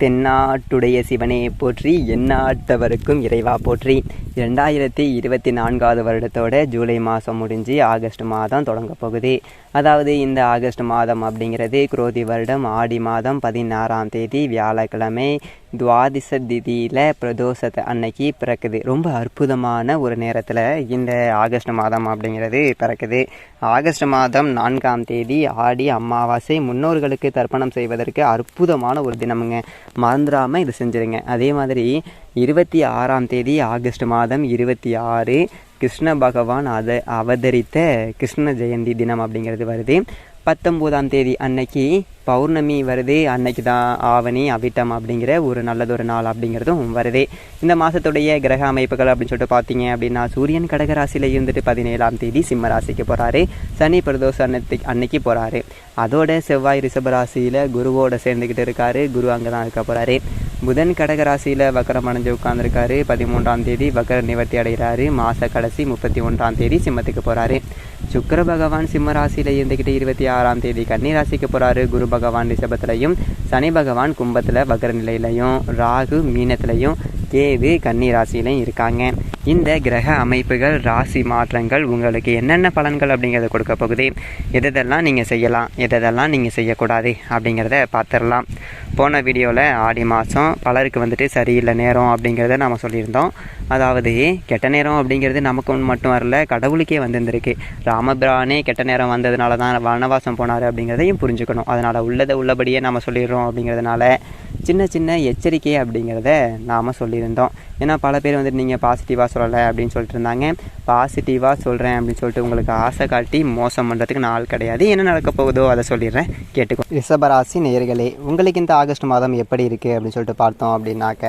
தென்னாட்டுடைய சிவனே போற்றி எந்நாட்டவருக்கும் இறைவா போற்றி. இரண்டாயிரத்தி இருபத்தி நான்காவது வருடத்தோட ஜூலை மாதம் முடிஞ்சு ஆகஸ்ட் மாதம் தொடங்க போகுது. அதாவது இந்த ஆகஸ்ட் மாதம் அப்படிங்கிறது குரோதி வருடம் ஆடி மாதம் பதினாறாம் தேதி வியாழக்கிழமை துவாதிச திதியில் பிரதோஷத்தை அன்னைக்கு பிறக்குது. ரொம்ப அற்புதமான ஒரு நேரத்தில் இந்த ஆகஸ்ட் மாதம் அப்படிங்கிறது பிறக்குது. ஆகஸ்ட் மாதம் நான்காம் தேதி ஆடி அமாவாசை முன்னோர்களுக்கு தர்ப்பணம் செய்வதற்கு அற்புதமான ஒரு தினமுங்க. மறந்துடாமல் இது செஞ்சுருங்க. அதே மாதிரி இருபத்தி ஆறாம் தேதி ஆகஸ்ட் மாதம் இருபத்தி ஆறு கிருஷ்ண பகவான் அத அவதரித்த கிருஷ்ண ஜெயந்தி தினம் அப்படிங்கிறது வருது. பத்தொம்போதாம் தேதி அன்னைக்கு பௌர்ணமி வருது. அன்னைக்கு தான் ஆவணி அவிட்டம் அப்படிங்கிற ஒரு நல்லதொரு நாள் அப்படிங்கிறதும் வருது. இந்த மாதத்துடைய கிரக அமைப்புகள் அப்படின்னு சொல்லிட்டு பார்த்தீங்க அப்படின்னா சூரியன் கடகராசியில் இருந்துட்டு பதினேழாம் தேதி சிம்ம ராசிக்கு போகிறாரு சனி பிரதோஷ அன்னைக்கு அன்னைக்கு போகிறாரு அதோட செவ்வாய் ரிஷபராசியில் குருவோட சேர்ந்துக்கிட்டு இருக்காரு. குரு அங்கே தான் இருக்க போகிறாரு புதன் கடகராசியில் வக்கரம் அடைஞ்சு உட்காந்துருக்காரு பதிமூன்றாம் தேதி வக்கர நிவர்த்தி அடைகிறாரு. மாத கடைசி முப்பத்தி ஒன்றாம் தேதி சிம்மத்துக்கு போகிறாரு சுக்கர பகவான் சிம்ம ராசியில் இருந்துக்கிட்டு இருபத்தி ஆறாம் தேதி கன்னி ராசிக்கு போகிறாரு குரு பகவான் ரிஷபத்திலையும் சனி பகவான் கும்பத்தில் வக்கர நிலையிலையும் ராகு மீனத்திலையும் கேது கன்னி ராசியிலையும் இருக்காங்க. இந்த கிரக அமைப்புகள் ராசி மாற்றங்கள் உங்களுக்கு என்னென்ன பலன்கள் அப்படிங்கிறத கொடுக்க போகுது? எதெல்லாம் நீங்கள் செய்யலாம்? எதெல்லாம் நீங்கள் செய்யக்கூடாது? அப்படிங்கிறத பார்த்துடலாம். போன வீடியோவில் ஆடி மாதம் பலருக்கு வந்துட்டு சரியில்லை நேரம் அப்படிங்கிறத நாம் சொல்லியிருந்தோம். அதாவது கெட்ட நேரம் அப்படிங்கிறது நமக்கு ஒன்று மட்டும் வரல கடவுளுக்கே வந்திருந்திருக்கு. ராமபிரானே கெட்ட நேரம் வந்ததுனால தான் வனவாசம் போனார் அப்படிங்கிறதையும் புரிஞ்சுக்கணும். அதனால் உள்ளதை உள்ளபடியே நம்ம சொல்லிடுறோம் அப்படிங்கிறதுனால சின்ன சின்ன எச்சரிக்கை அப்படிங்கிறத நாம் சொல்லியிருந்தோம். ஏன்னா பல பேர் வந்துட்டு நீங்கள் பாசிட்டிவாக சொல்லலை அப்படின்னு சொல்லிட்டு இருந்தாங்க. பாசிட்டிவாக சொல்கிறேன் அப்படின்னு சொல்லிட்டு உங்களுக்கு ஆசை காட்டி மோசம் பண்ணுறதுக்கு நாள் கிடையாது. என்ன நடக்க போகுதோ அதை சொல்லிடுறேன். கேட்டுக்கோ. ரிஷபராசி நேர்களே உங்களுக்கு இந்த ஆகஸ்ட் மாதம் எப்படி இருக்குது அப்படின்னு சொல்லிட்டு பார்த்தோம் அப்படின்னாக்க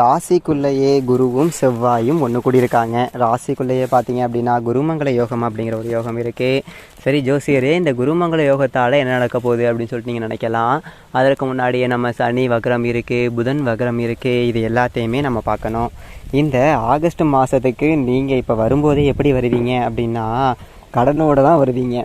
ராசிக்குள்ளேயே குருவும் செவ்வாயும் ஒன்று கூடியிருக்காங்க. ராசிக்குள்ளேயே பார்த்தீங்க அப்படின்னா குருமங்கல யோகம் அப்படிங்கிற ஒரு யோகம் இருக்குது சரி ஜோசியரே இந்த குருமங்கல யோகத்தால் என்ன நடக்க போகுது அப்படின்னு சொல்லிட்டு நீங்கள் நினைக்கலாம். அதற்கு முன்னாடியே நம்ம சனி வக்ரம் இருக்குது புதன் வக்ரம் இருக்குது இது எல்லாத்தையுமே நம்ம பார்க்கணும். இந்த ஆகஸ்ட் மாதத்துக்கு நீங்கள் இப்போ வரும்போதே எப்படி வருவீங்க அப்படின்னா கடனோடு தான் வருவீங்க.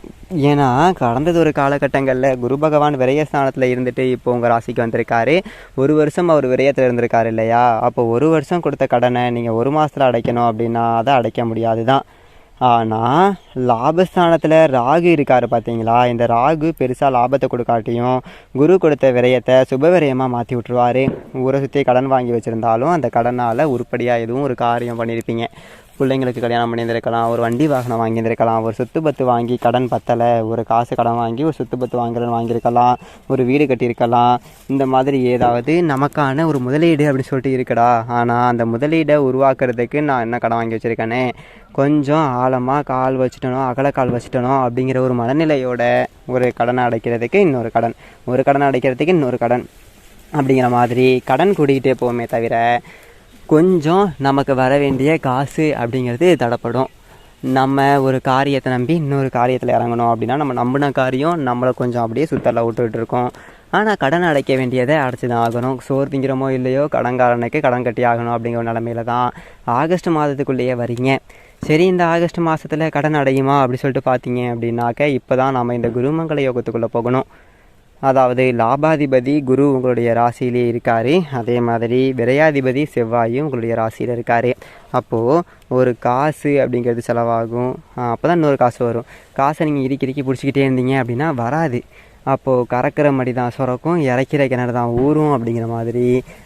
ஏன்னா கடந்தது ஒரு காலகட்டங்களில் குரு பகவான் விரயஸ்தானத்தில் இருந்துட்டு இப்போ உங்கள் ராசிக்கு வந்திருக்காரு. ஒரு வருஷம் அவர் விரயத்தில் இருந்திருக்காரு இல்லையா? அப்போ ஒரு வருஷம் கொடுத்த கடனை நீங்கள் ஒரு மாதத்தில் அடைக்கணும் அப்படின்னா அதை அடைக்க முடியாது தான் ஆனால் லாபஸ்தானத்தில் ராகு இருக்கார் பார்த்தீங்களா இந்த ராகு பெருசாக லாபத்தை கொடுக்காட்டியும் குரு கொடுத்த விரயத்தை சுப விரயமாக மாற்றி விட்ருவாரு ஊரை சுற்றி கடன் வாங்கி வச்சுருந்தாலும் அந்த கடனால் உருப்படியாக எதுவும் ஒரு காரியம் பண்ணியிருப்பீங்க பிள்ளைங்களுக்கு கல்யாணம் பண்ணியிருந்திருக்கலாம். ஒரு வண்டி வாகனம் வாங்கியிருந்திருக்கலாம். ஒரு சொத்து பத்து வாங்கி கடன் பத்தலை. ஒரு காசு கடன் வாங்கி ஒரு சொத்து பத்து வாங்குறன்னு வாங்கியிருக்கலாம். ஒரு வீடு கட்டியிருக்கலாம். இந்த மாதிரி ஏதாவது நமக்கான ஒரு முதலீடு அப்படின்னு சொல்லிட்டு இருக்குடா. ஆனால் அந்த முதலீடை உருவாக்குறதுக்கு நான் என்ன கடன் வாங்கி வச்சுருக்கேனே? கொஞ்சம் ஆழமாக கால் வச்சுட்டனோ அகல கால் வச்சுட்டனோ அப்படிங்கிற ஒரு மனநிலையோட ஒரு கடனை அடைக்கிறதுக்கு இன்னொரு கடன். ஒரு கடன் அடைக்கிறதுக்கு இன்னொரு கடன் அப்படிங்கிற மாதிரி கடன் கூடிக்கிட்டே போவோமே தவிர கொஞ்சம் நமக்கு வர வேண்டிய காசு அப்படிங்கிறது தடப்படும். நம்ம ஒரு காரியத்தை நம்பி இன்னொரு காரியத்தில் இறங்கணும் அப்படின்னா நம்ம நம்பின காரியம் நம்மளை கொஞ்சம் அப்படியே சுத்தரில் விட்டுட்டு இருக்கோம். ஆனால் கடன் அடைக்க வேண்டியதை அடைச்சி தான் ஆகணும். சோறு திங்கிறமோ இல்லையோ கடன்காரனுக்கு கடன் கட்டி ஆகணும் அப்படிங்கிற ஒரு நிலமையில தான் ஆகஸ்ட் மாதத்துக்குள்ளேயே வரீங்க. சரி இந்த ஆகஸ்ட் மாதத்தில் கடன் அடையுமா அப்படி சொல்லிட்டு பார்த்தீங்க அப்படின்னாக்க இப்போ தான் நம்ம இந்த குருமங்கல யோகத்துக்குள்ளே போகணும். அதாவது லாபாதிபதி குரு உங்களுடைய ராசியிலே இருக்கார். அதே மாதிரி விரையாதிபதி செவ்வாயும் உங்களுடைய ராசியில் இருக்கார். அப்போது ஒரு காசு அப்படிங்கிறது செலவாகும். அப்போ தான் இன்னொரு காசு வரும். காசை நீங்கள் இறுக்கி இறுக்கி பிடிச்சிக்கிட்டே இருந்தீங்க அப்படின்னா வராது. அப்போது கறக்கிற மடி தான் சுரக்கும் இறைக்கிற கிணறு தான் ஊறும் அப்படிங்கிற மாதிரி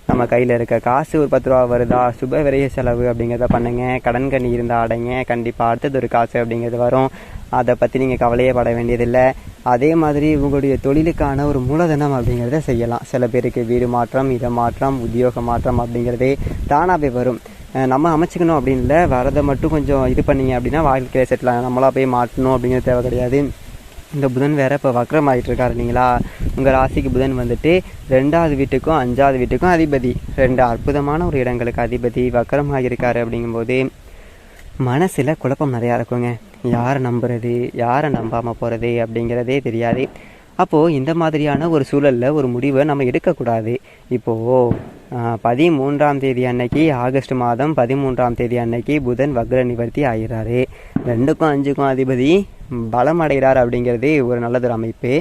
நம்ம கையில் இருக்க காசு ஒரு பத்து ரூபா வருதா? சுப விரைய செலவு அப்படிங்கிறத பண்ணுங்க. கடன் கண்ணி இருந்தால் அடைங்க. கண்டிப்பாக அடுத்தது ஒரு காசு அப்படிங்கிறது வரும். அதை பற்றி நீங்கள் கவலையே பட வேண்டியதில்லை. அதே மாதிரி உங்களுடைய தொழிலுக்கான ஒரு மூலதனம் அப்படிங்கிறத செய்யலாம். சில பேருக்கு வீடு மாற்றம் இதை மாற்றம் உத்தியோக மாற்றம் அப்படிங்கிறதே தானாகவே வரும். நம்ம அமைச்சிக்கணும் அப்படின்னு இல்லை. வரதை மட்டும் கொஞ்சம் இது பண்ணீங்க அப்படின்னா வாழ்க்கையில் செட்டில் நம்மளாக போய் மாட்டணும் அப்படிங்கிறது தேவை கிடையாது. இந்த புதன் வேறு இப்போ வக்ரம் ஆகிட்டு இருக்காரு இல்லைங்களா உங்கள் ராசிக்கு புதன் வந்துட்டு ரெண்டாவது வீட்டுக்கும் அஞ்சாவது வீட்டுக்கும் அதிபதி. ரெண்டு அற்புதமான ஒரு இடங்களுக்கு அதிபதி வக்ரம் ஆகியிருக்காரு அப்படிங்கும்போது மனசில் குழப்பம் நிறையா இருக்குங்க. யாரை நம்புறது? யாரை நம்பாமல் போகிறது அப்படிங்கிறதே தெரியாது. அப்போது இந்த மாதிரியான ஒரு சூழலில் ஒரு முடிவை நம்ம எடுக்கக்கூடாது. இப்போது பதிமூன்றாம் தேதி அன்னைக்கு ஆகஸ்ட் மாதம் பதிமூன்றாம் தேதி அன்னைக்கு புதன் வக்ர நிவர்த்தி ஆகிறாரு ரெண்டுக்கும் அஞ்சுக்கும் அதிபதி பலம் அடைகிறார் அப்படிங்கிறது ஒரு நல்லதொரு அமைப்பு.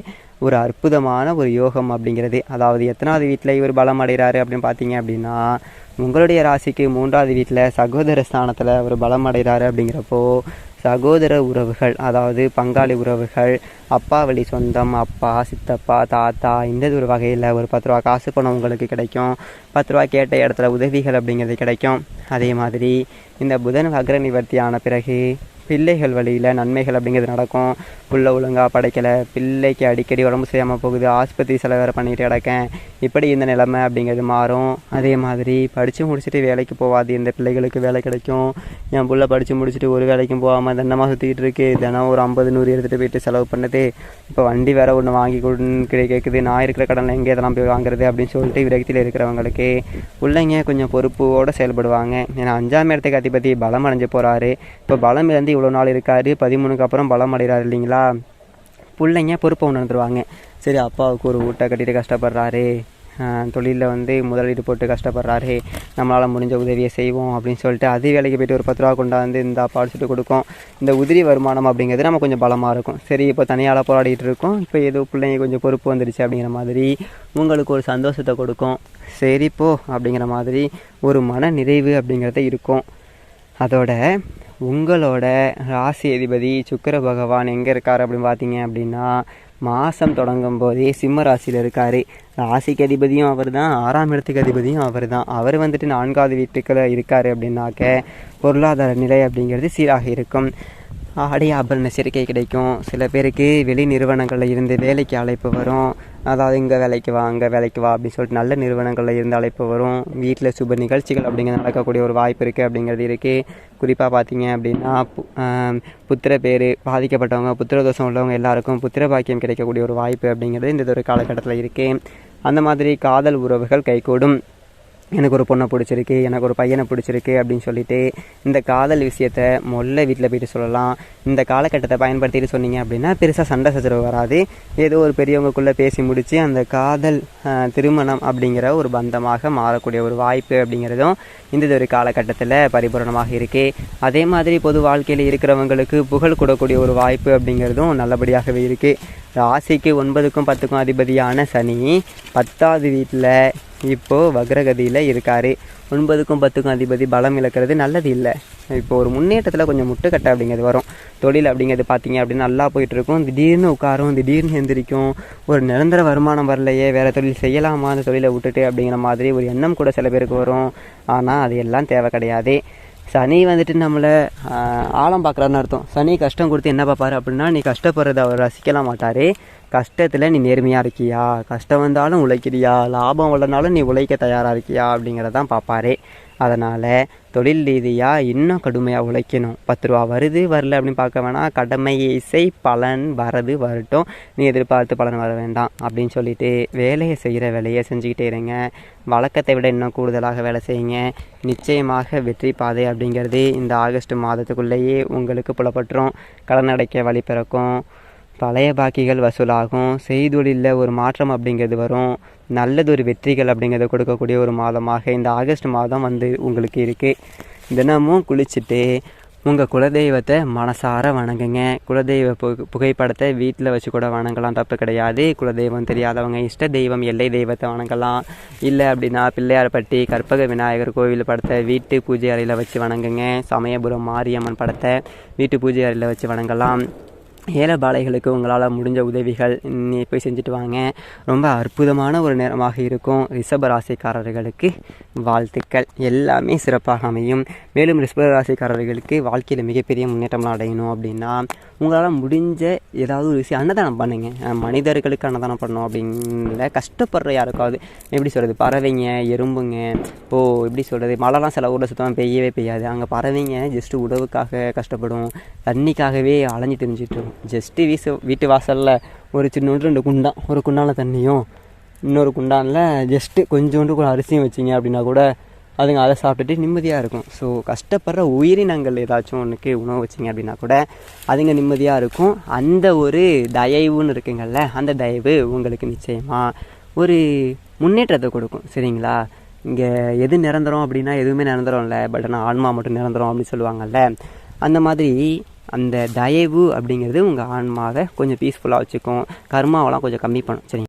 ஒரு அற்புதமான ஒரு யோகம் அப்படிங்கிறது. அதாவது எத்தனாவது வீட்டில் இவர் பலம் அடைகிறாரு அப்படின்னு பார்த்தீங்க அப்படின்னா உங்களுடைய ராசிக்கு மூன்றாவது வீட்டில் சகோதர ஸ்தானத்தில் அவர் பலம் அடைகிறாரு அப்படிங்கிறப்போ சகோதர உறவுகள் அதாவது பங்காளி உறவுகள் அப்பா வழி சொந்தம் அப்பா சித்தப்பா தாத்தா இந்த ஒரு வகையில் ஒரு பத்து ரூபா காசு பணம் உங்களுக்கு கிடைக்கும். பத்து ரூபா கேட்ட இடத்துல உதவிகள் அப்படிங்கிறது கிடைக்கும். அதே மாதிரி இந்த புதன் வக்ர நிவர்த்தி ஆன பிறகு பிள்ளைகள் வழியில் நன்மைகள் அப்படிங்கிறது நடக்கும். புள்ள ஒழுங்காக படைக்கலை பிள்ளைக்கு அடிக்கடி உடம்பு சரியாமல் போகுது ஆஸ்பத்திரி செலவு வேறு பண்ணிட்டு கிடக்கேன். இப்படி இந்த நிலைமை அப்படிங்கிறது மாறும். அதே மாதிரி படித்து முடிச்சுட்டு வேலைக்கு போகாது இந்த பிள்ளைகளுக்கு வேலை கிடைக்கும். என் புள்ள படித்து முடிச்சுட்டு ஒரு வேலைக்கும் போகாமல் தினமாக சுற்றிக்கிட்டு இருக்கு. தினம் ஒரு ஐம்பது நூறு எடுத்துகிட்டு போயிட்டு செலவு பண்ணுது. இப்போ வண்டி வேறு ஒன்று வாங்கி கொடுன்னு கேட்குது நான் இருக்கிற கடனில் எங்கே இதெல்லாம் போய் வாங்குறது அப்படின்னு சொல்லிட்டு விரக்தியில் இருக்கிறவங்களுக்கு பிள்ளைங்க கொஞ்சம் பொறுப்போடு செயல்படுவாங்க. ஏன்னா அஞ்சாம் இடத்துக்கு அதிபதி பலம் அடைஞ்சு போகிறாரு இப்போ பலம் இருந்து இவ்வளோ நாள் இருக்கார் பதிமூணுக்கு அப்புறம் பலம் அடைகிறார் இல்லைங்களா? பிள்ளைங்க பொறுப்பை உணர்ந்துருவாங்க சரி அப்பாவுக்கு ஒரு ஊட்டை கட்டிட்டு கஷ்டப்படுறாரு. தொழிலில் வந்து முதலீடு போட்டு கஷ்டப்படுறாரு. நம்மளால் முடிஞ்ச உதவியை செய்வோம் அப்படின்னு சொல்லிட்டு அது வேலைக்கு போய்ட்டு ஒரு பத்து ரூபா கொண்டாந்து இந்த படிச்சுட்டு கொடுக்கும். இந்த உதிரி வருமானம் அப்படிங்கிறது நம்ம கொஞ்சம் பலமாக இருக்கும். சரி இப்போ தனியால் போராடிட்டு இருக்கோம். இப்போ ஏதோ பிள்ளைங்க கொஞ்சம் பொறுப்பு வந்துடுச்சு அப்படிங்கிற மாதிரி உங்களுக்கு ஒரு சந்தோஷத்தை கொடுக்கும். சரி போ அப்படிங்கிற மாதிரி ஒரு மன நிறைவு அப்படிங்கிறது இருக்கும். அதோட உங்களோட ராசி அதிபதி சுக்கர பகவான் எங்கே இருக்கார் அப்படின்னு பார்த்தீங்க அப்படின்னா மாதம் தொடங்கும் போதே சிம்ம ராசியில் இருக்கார். ராசிக்கு அதிபதியும் அவர் தான் ஆறாம் இடத்துக்கு அதிபதியும் அவர் தான் அவர் வந்துட்டு நான்காவது வீட்டுக்குள்ள இருக்கார் அப்படின்னாக்க பொருளாதார நிலை அப்படிங்கிறது சீராக இருக்கும். ஆடை ஆபரண சேர்க்கை கிடைக்கும். சில பேருக்கு வெளி நிறுவனங்களில் இருந்து வேலைக்கு அழைப்பு வரும். அதாவது இங்கே வேலைக்கு வா அங்கே வேலைக்கு வா அப்படின்னு சொல்லிட்டு நல்ல நிறுவனங்களில் இருந்து அழைப்பு வரும். வீட்டில் சுப நிகழ்ச்சிகள் அப்படிங்கிறது நடக்கக்கூடிய ஒரு வாய்ப்பு இருக்குது அப்படிங்கிறது இருக்குது குறிப்பாக பார்த்தீங்க அப்படின்னா புத்திர பேர் பாதிக்கப்பட்டவங்க புத்திர தோஷம் உள்ளவங்க எல்லாருக்கும் புத்திர பாக்கியம் கிடைக்கக்கூடிய ஒரு வாய்ப்பு அப்படிங்கிறது இந்த ஒரு காலகட்டத்தில் இருக்குது அந்த மாதிரி காதல் உறவுகள் கைகூடும். எனக்கு ஒரு பொண்ணை பிடிச்சிருக்கு எனக்கு ஒரு பையனை பிடிச்சிருக்கு அப்படின்னு சொல்லிட்டு இந்த காதல் விஷயத்த மொல்ல வீட்டில் போயிட்டு சொல்லலாம். இந்த காலகட்டத்தை பயன்படுத்திட்டு சொன்னீங்க அப்படின்னா பெருசாக சண்டை சச்சரவு வராது. ஏதோ ஒரு பெரியவங்களுக்குள்ளே பேசி முடித்து அந்த காதல் திருமணம் அப்படிங்கிற ஒரு பந்தமாக மாறக்கூடிய ஒரு வாய்ப்பு அப்படிங்கிறதும் இந்த ஒரு காலகட்டத்தில் பரிபூரணமாக இருக்குது அதே மாதிரி பொது வாழ்க்கையில் இருக்கிறவங்களுக்கு புகழ் கூடக்கூடிய ஒரு வாய்ப்பு அப்படிங்கிறதும் நல்லபடியாகவே இருக்குது ராசிக்கு ஒன்பதுக்கும் பத்துக்கும் அதிபதியான சனி பத்தாவது வீட்டில் இப்போது வக்ரகதியில் இருக்கார். ஒன்பதுக்கும் பத்துக்கும் அதிபதி பலம் இழக்கிறது நல்லது இல்லை. இப்போ ஒரு முன்னேற்றத்தில் கொஞ்சம் முட்டுக்கட்டை அப்படிங்கிறது வரும். தொழில் அப்படிங்கிறது பார்த்தீங்க அப்படின்னு நல்லா போயிட்டுருக்கும். திடீர்னு உட்காரும் திடீர்னு எந்திரிக்கும். ஒரு நிரந்தர வருமானம் வரலையே வேறு தொழில் செய்யலாமா அந்த தொழிலை விட்டுட்டு அப்படிங்கிற மாதிரி ஒரு எண்ணம் கூட சில பேருக்கு வரும். ஆனால் அது எல்லாம் தேவை கிடையாது. சனி வந்துட்டு நம்மளை ஆழம் பார்க்குறாருன்னு அர்த்தம். சனி கஷ்டம் கொடுத்து என்ன பார்ப்பாரு அப்படின்னா நீ கஷ்டப்படுறத அவர் ரசிக்கலாம் மாட்டார். கஷ்டத்தில் நீ நேர்மையாக இருக்கியா? கஷ்டம் வந்தாலும் உழைக்கிறியா? லாபம் வரலனாலும் நீ உழைக்க தயாராக இருக்கியா? அப்படிங்கிறதான் பார்ப்பாரு. அதனால் தொழில் ரீதியாக இன்னும் கடுமையாக உழைக்கணும். பத்து ரூபா வருது வரல அப்படின்னு பார்க்க வேணாம். கடமை இசை பலன் வரது வரட்டும். நீ எதிர்பார்த்து பலன் வர வேண்டாம் அப்படின்னு சொல்லிட்டு வேலையை செய்கிற வேலையை செஞ்சுக்கிட்டே இருங்க. வழக்கத்தை விட இன்னும் கூடுதலாக வேலை செய்யுங்க. நிச்சயமாக வெற்றி பாதை அப்படிங்கிறது இந்த ஆகஸ்ட் மாதத்துக்குள்ளேயே உங்களுக்கு புலப்பட்டுரும். கடன் அடைக்க வழி பிறக்கும். பழைய பாக்கிகள் வசூலாகும். செய்தொழிலில் ஒரு மாற்றம் அப்படிங்கிறது வரும். நல்லது ஒரு வெற்றிகள் அப்படிங்கிறத கொடுக்கக்கூடிய ஒரு மாதமாக இந்த ஆகஸ்ட் மாதம் வந்து உங்களுக்கு இருக்குது தினமும் குளிச்சுட்டு உங்கள் குலதெய்வத்தை மனசார வணங்குங்க. குலதெய்வ பு புகைப்படத்தை வீட்டில் வச்சு கூட வணங்கலாம். தப்பு கிடையாது. குலதெய்வம் தெரியாதவங்க இஷ்ட தெய்வம் எல்லை தெய்வத்தை வணங்கலாம். இல்லை அப்படின்னா பிள்ளையார்பட்டி கற்பக விநாயகர் கோவில் படத்தை வீட்டு பூஜை அறையில் வச்சு வணங்குங்க. சமயபுரம் மாரியம்மன் படத்தை வீட்டு பூஜை அறையில் வச்சு வணங்கலாம். ஏழைபாளைகளுக்கு உங்களால் முடிஞ்ச உதவிகள் நீ போய் செஞ்சுட்டு வாங்க. ரொம்ப அற்புதமான ஒரு நேரமாக இருக்கும். ரிஷப ராசிக்காரர்களுக்கு வாழ்த்துக்கள். எல்லாமே சிறப்பாக அமையும். மேலும் ரிஷப ராசிக்காரர்களுக்கு வாழ்க்கையில் மிகப்பெரிய முன்னேற்றம்லாம் அடையணும் அப்படின்னா உங்களால் முடிஞ்ச ஏதாவது ஒரு விஷயம் அன்னதானம் பண்ணுங்க. மனிதர்களுக்கு அன்னதானம் பண்ணணும் அப்படிங்கிற கஷ்டப்படுற யாருக்காவது எப்படி சொல்கிறது பறவைங்க எறும்புங்க ஓ எப்படி சொல்கிறது மழைலாம் சில ஊரில் சுத்தமாக பெய்யவே பெய்யாது. அங்கே பறவைங்க ஜஸ்ட்டு உணவுக்காக கஷ்டப்படும். தண்ணிக்காகவே அலைஞ்சு தெரிஞ்சிட்டு ஜஸ்ட்டு வீசு வீட்டு வாசலில் ஒரு சின்ன ரெண்டு குண்டான் ஒரு குண்டான தண்ணியும் இன்னொரு குண்டானில் ஜஸ்ட்டு கொஞ்சோண்டு கூட அரிசியும் வச்சிங்க அப்படின்னா கூட அதுங்க அதை சாப்பிட்டுட்டு நிம்மதியாக இருக்கும். ஸோ கஷ்டப்படுற உயிரினங்கள் ஏதாச்சும் ஒன்றுக்கு உணவு வச்சிங்க அப்படின்னா கூட அதுங்க நிம்மதியாக இருக்கும். அந்த ஒரு தயவுன்னு இருக்குங்கள்ல அந்த தயவு உங்களுக்கு நிச்சயமாக ஒரு முன்னேற்றத்தை கொடுக்கும். சரிங்களா? இங்கே எது நிரந்தரம் அப்படின்னா எதுவுமே நிரந்தரம் இல்லை பட் ஆனால் ஆன்மா மட்டும் நிரந்தரம் அப்படின்னு சொல்லுவாங்கல்ல அந்த மாதிரி அந்த தயவு அப்படிங்கிறது உங்கள் ஆன்மாவை கொஞ்சம் பீஸ்ஃபுல்லாக வச்சுக்கும். கர்மாவெல்லாம் கொஞ்சம் கம்மி பண்ணும். சரிங்களா?